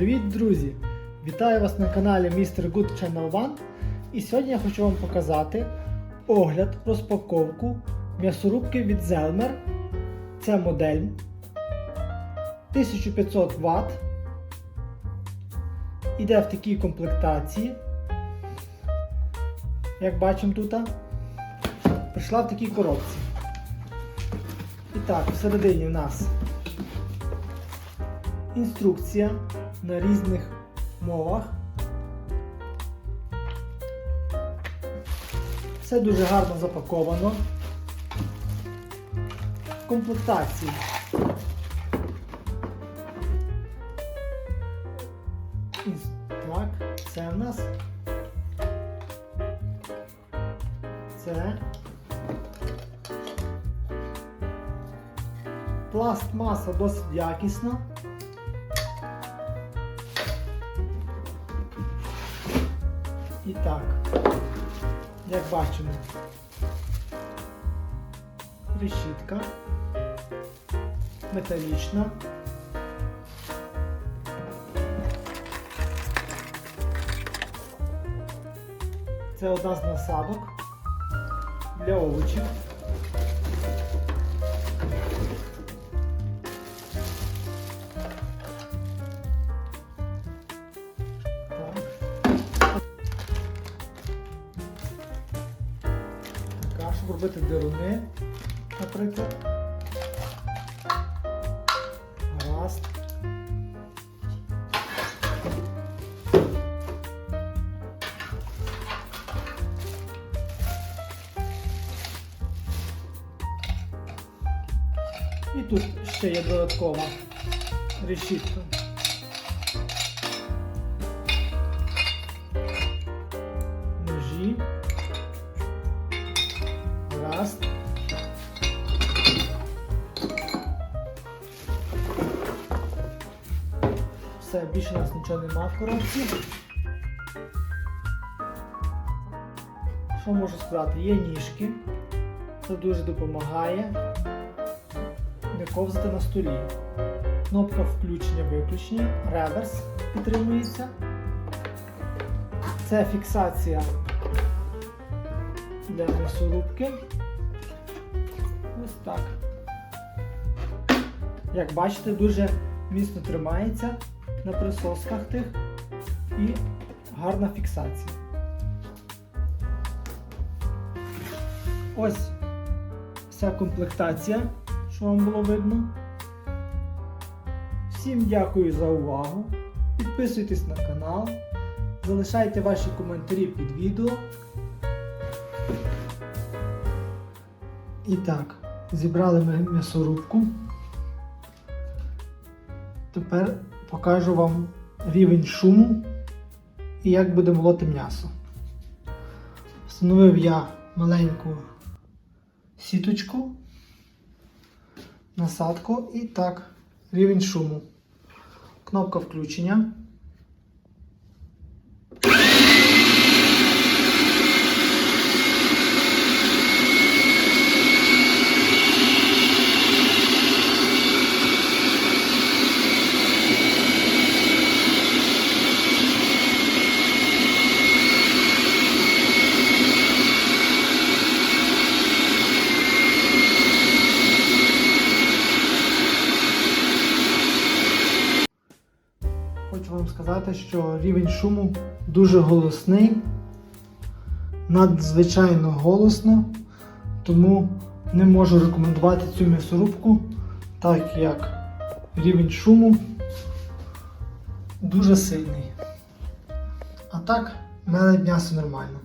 Привіт, друзі! Вітаю вас на каналі Mr. Good Channel One. І сьогодні я хочу вам показати огляд, розпаковку м'ясорубки від Zelmer. Це модель 1500 Вт. Іде в такій комплектації. Як бачимо тут, прийшла в такій коробці. І так, всередині в нас інструкція на різних мовах. Все дуже гарно запаковано. В комплектації. Інс- Так, це в нас. Це. Пластмаса досить якісна. І так, як бачимо, решітка металічна. Це одна з насадок для овочів. Робити дируни, наприклад. Гаразд. І тут ще є додаткова решітка. Ножі. Раз. Все, більше у нас нічого нема в коробці. Що можу сказати? Є ніжки. Це дуже допомагає не ковзати на столі. Кнопка включення-виключення, реверс підтримується. Це фіксація для м'ясорубки. Так. Як бачите, дуже міцно тримається на присосках тих і гарна фіксація. Ось вся комплектація, що вам було видно. Всім дякую за увагу. Підписуйтесь на канал, залишайте ваші коментарі під відео. І так, зібрали ми м'ясорубку. Тепер покажу вам рівень шуму і як буде молоти м'ясо. Встановив я маленьку сіточку, насадку і так, рівень шуму. Кнопка включення. Хочу вам сказати, що рівень шуму дуже голосний, надзвичайно голосно, тому не можу рекомендувати цю м'ясорубку, так як рівень шуму дуже сильний. А так, в мене м'ясо нормально.